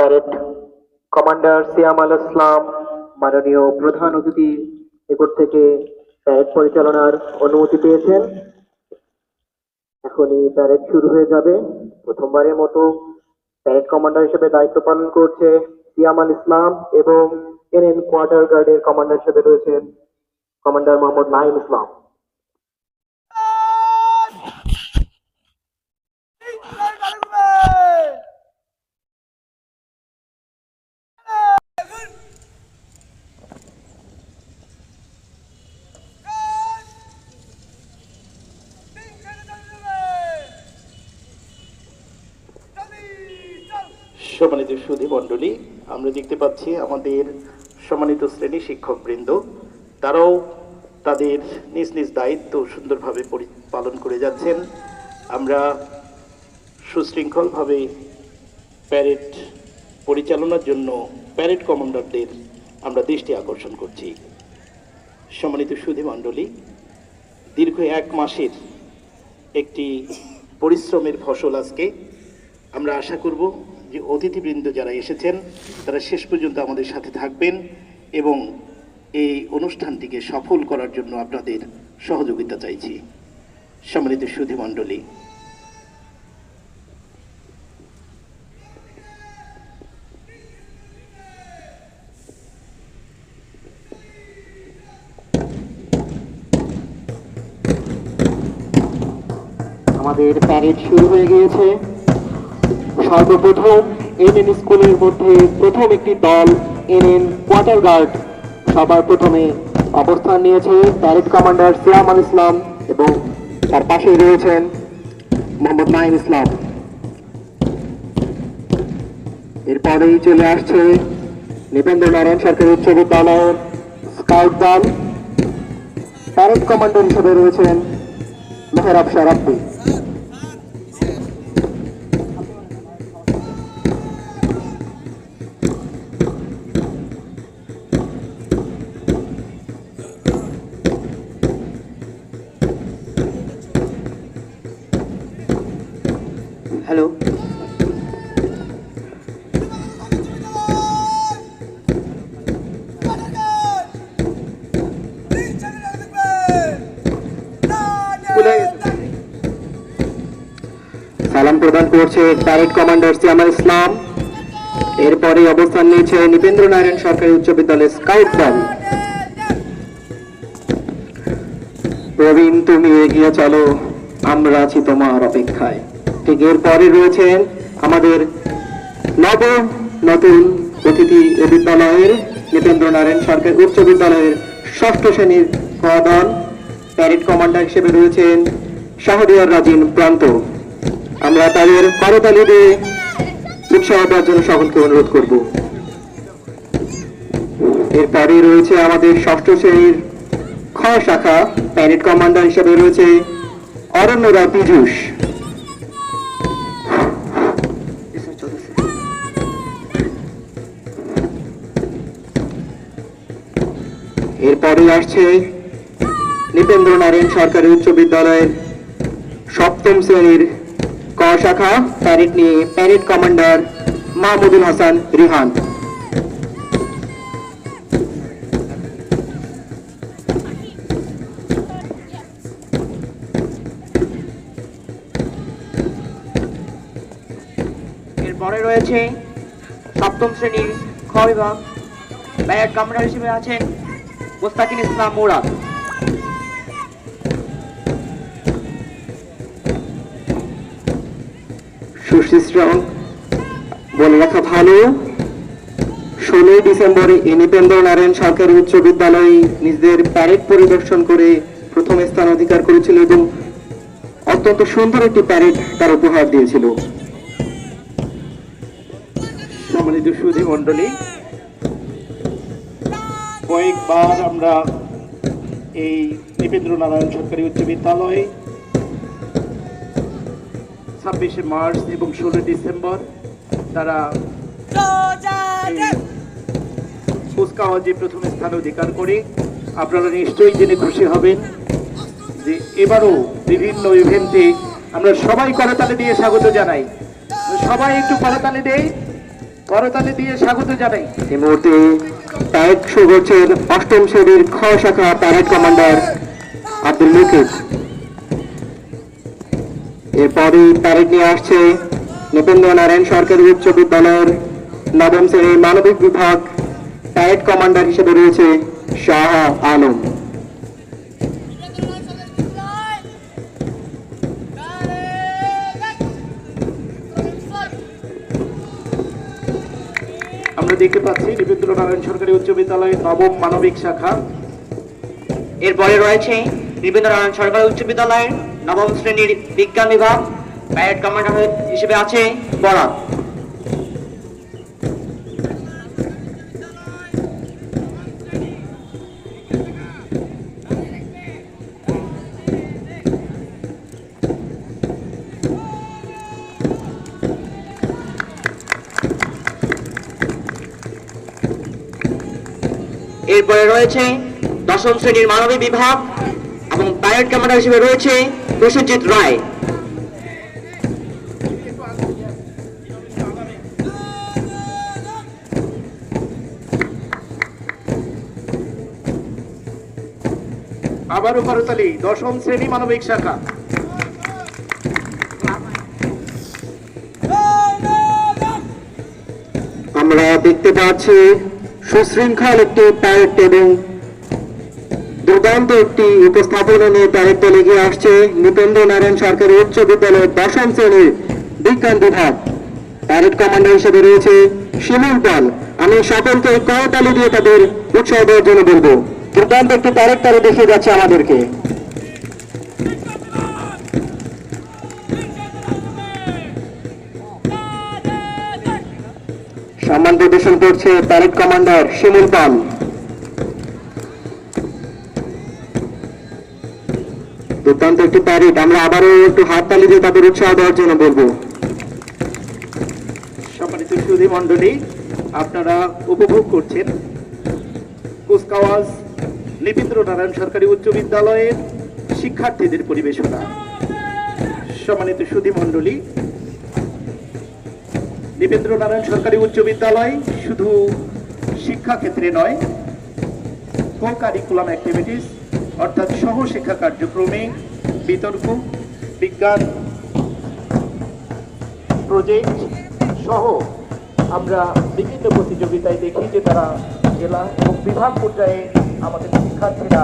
Parade commander সিয়াম আল ইসলাম, মাননীয় প্রধান অতিথি নিকট থেকে প্যারেড পরিচালনার অনুমতি পেয়েছেন। এখনই প্যারেড শুরু হয়ে যাবে। প্রথমবারের মতো প্যারেড কমান্ডার হিসেবে দায়িত্ব পালন করছে সিয়াম আল ইসলাম এবং এন এন কোয়ার্টার গার্ডের কমান্ডার হিসেবে রয়েছেন কমান্ডার মোহাম্মদ নাইম ইসলাম। সম্মানিত সুধী মণ্ডলী, আমরা দেখতে পাচ্ছি আমাদের সম্মানিত শ্রেণি শিক্ষকবৃন্দ। তারাও তাদের নিজ নিজ দায়িত্ব সুন্দরভাবে পালন করে যাচ্ছেন। আমরা সুশৃঙ্খলভাবে প্যারেড পরিচালনার জন্য প্যারেড কমান্ডারদের আমরা দৃষ্টি আকর্ষণ করছি। সম্মানিত সুধী মণ্ডলী, দীর্ঘ এক মাসের একটি পরিশ্রমের ফসল আজকে আমরা আশা করব যে অতিথিবৃন্দ যারা এসেছেন, তারা শেষ পর্যন্ত আমাদের সাথে থাকবেন এবং এই অনুষ্ঠানটিকে সফল করার জন্য আপনাদের সহযোগিতা চাইছি। সম্মানিত সুধী মণ্ডলী। আমাদের প্যারেড শুরু হয়ে গিয়েছে। সর্বপ্রথম এনএন স্কুলের মধ্যে প্রথম একটি দল এনএন কোয়ার্টার গার্ড সবার প্রথমে অবস্থান নিয়েছে প্যারেড কমান্ডার সিয়াম আল ইসলাম এবং তার পাশেই রয়েছেন মোহাম্মদ নাইম ইসলাম। এরপরেই চলে আসছে নিবেন্দ্র নারায়ণ সরকারি উচ্চ বিদ্যালয়ের স্কাউট দল। প্যারেড কমান্ডার হিসেবে রয়েছেন মেহরাব শারাব্দি হ্যালো। সালাম প্রদান করছে প্যারেড কমান্ডার সিয়ামা ইসলাম। এরপরে অবস্থান নিয়েছে নিপেন্দ্র নারায়ণ সরকারি উচ্চ বিদ্যালয়ের স্কাউট দল প্রবীণ তুমি এগিয়ে চলো আমরা আছি তোমার অপেক্ষায়। ঠিক এরপরে রয়েছেন আমাদের নব নতুন অতিথি বিদ্যালয়ের নিপেন্দ্র নারায়ণ সরকার উচ্চ বিদ্যালয়ের ষষ্ঠ শ্রেণির প্রধান, প্যারেড কমান্ডার হিসেবে রয়েছেন শাহরিয়ার রাজিন প্রান্ত। আমরা তাদের করতালি দিয়ে উৎসাহ দেওয়ার জন্য সকলকে অনুরোধ করব। এরপরে রয়েছে আমাদের ষষ্ঠ শ্রেণির খ শাখা, প্যারেড কমান্ডার হিসেবে রয়েছে অরণ্যরা পীযুষ। এরপরে আসছে নিপেন্দ্র নারায়ণ সরকারি উচ্চ বিদ্যালয়ের সপ্তম শ্রেণির ক শাখা প্যারেড নিয়ে প্যারেড কমান্ডার মাহমুদুল হাসান রিহান। এরপরে রয়েছে সপ্তম শ্রেণির খ বিভাগ। ব্যাগ কামরার হিসেবে আছেন মোস্তাকিন ইসলাম মুরাদ নিজেদের প্যারেড করে প্রথম স্থান অধিকার করেছিল এবং অত্যন্ত সুন্দর একটি প্যারেড তার উপহার দিয়েছিল। সম্মানিত সুধী মণ্ডলী কয়েকবার আমরা এই নিবেন্দ্র নারায়ণ সরকারি উচ্চ বিদ্যালয়ে ছাব্বিশে মার্চ এবং ষোলোই ডিসেম্বর তারা কুচকাওয়াজে প্রথম স্থান অধিকার করে। আপনারা নিশ্চয়ই জেনে খুশি হবেন যে এবারও বিভিন্ন ইভেন্টে আমরা সবাই করতালি দিয়ে স্বাগত জানাই। সবাই একটু করতালি দেই করতালি দিয়ে স্বাগত জানাই। এই মুহূর্তে প্যারেড শো করছেন অষ্টম শ্রেণির খ শাখা প্যারেড কমান্ডার আব্দুল মুকিব এরপরই প্যারেড নিয়ে আসছে নৃপেন্দ্র নারায়ণ সরকারি উচ্চ বিদ্যালয়ের নবম শ্রেণির মানবিক বিভাগ প্যারেড কমান্ডার হিসেবে রয়েছে শাহ আলম। দেখতে পাচ্ছি। রবীন্দ্র নারায়ণ সরকারি উচ্চ বিদ্যালয় নবম মানবিক শাখা। এরপরে রয়েছে রবীন্দ্রনারায়ণ সরকারি উচ্চ বিদ্যালয়ের নবম শ্রেণির বিজ্ঞান বিভাগ। প্যারেড কমান্ডার হিসেবে আছে বরাত এরপরে রয়েছে দশম শ্রেণির মানবিক বিভাগ এবং প্যারেড কমান্ডার হিসেবে রয়েছে প্রসেনজিৎ রায়। আবারও করতালি দশম শ্রেণি মানবিক শাখা। আমরা দেখতে পাচ্ছি সুশৃঙ্খল একটি প্যারেড এবং দুর্দান্ত একটি উপস্থাপনা নিয়ে প্যারেড দল এগিয়ে আসছে নৃপেন্দ্র নারায়ণ সরকারি উচ্চ বিদ্যালয়ের দশম শ্রেণির বিজ্ঞান বিভাগ। প্যারেড কমান্ডার হিসেবে রয়েছে শিমুল পাল। আমি সকলকে করতালি দিয়ে তাদের উৎসাহ দেওয়ার জন্য বলব। দুর্দান্ত একটি প্যারেড তারা দেখিয়ে যাচ্ছে আমাদেরকে। সম্মান প্রদর্শন করছে প্যারেড কমান্ডার শিমুল পাল। দুর্দান্ত একটি প্যারেড আমরা আবারও একটু হাততালি দিয়ে তাদের উৎসাহ দেওয়ার জন্য বলব। সম্মানিত সুধী মণ্ডলী, আপনারা উপভোগ করছেন কুচকাওয়াজ নারায়ণ সরকারি উচ্চ বিদ্যালয়ের শিক্ষার্থীদের পরিবেশনা। সম্মানিত সুধী মণ্ডলী নৃপেন্দ্র নারায়ণ সরকারি উচ্চ বিদ্যালয় শুধু শিক্ষাক্ষেত্রে নয় কো কারিকুলাম অ্যাক্টিভিটিস অর্থাৎ সহ শিক্ষা কার্যক্রমে বিতর্ক, বিজ্ঞান প্রজেক্ট সহ আমরা বিভিন্ন প্রতিযোগিতায় দেখি যে তারা জেলা এবং বিভাগ পর্যায়ে আমাদের শিক্ষার্থীরা